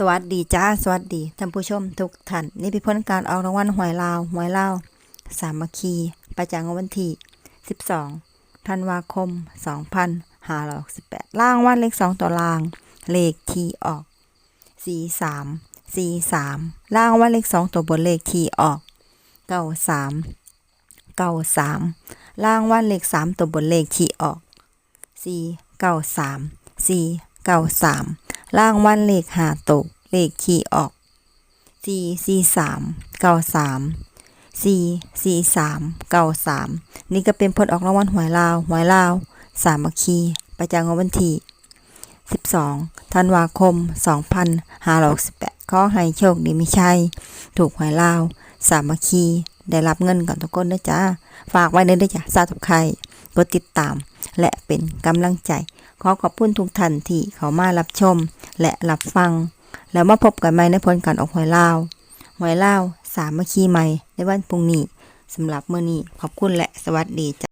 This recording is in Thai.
สวัสดีจ้า สวัสดีท่านผู้ชมทุกท่าน นี่เป็นผลการออกรางวัลหวยลาวหวยลาวสามัคคี ประจำวันที่ 12 ธันวาคม 2568ล่างวันเลข 2 ตัวล่าง เลขที่ออก 43 43ล่างวันเลข 2 ตัวบนเลขที่ออก 93 93ล่างวันเลข 3 ตัวบนเลขที่ออก 493 493 ล่างวันเลขหาตก เลขขี่ออกสี่สี่สามเก้าสามสี่สี่สามเก้าสามนี่ก็เป็นผลออกรางวัลหวยลาวหวยลาวสามัคคีประจำงวดวันที่สิบสองธันวาคมสองพันห้าร้อยสิบแปดขอให้โชคดีไม่ใช่ ถูกหวยลาวสามัคคีได้รับเงินก่อนทุกคนนะจ๊ะ ฝากไว้เลยนะจ๊ะสาธุใครกดติดตาม และเป็นกำลังใจ ขอขอบคุณทุกท่านที่เขามารับชม และรับฟัง แล้วมาพบกันใหม่ในผลการออกหวยเลาหวยเลาสามัคคีใหม่ในวันพรุ่งนี้สำหรับมื้อนี้ขอบคุณและสวัสดีจ้ะ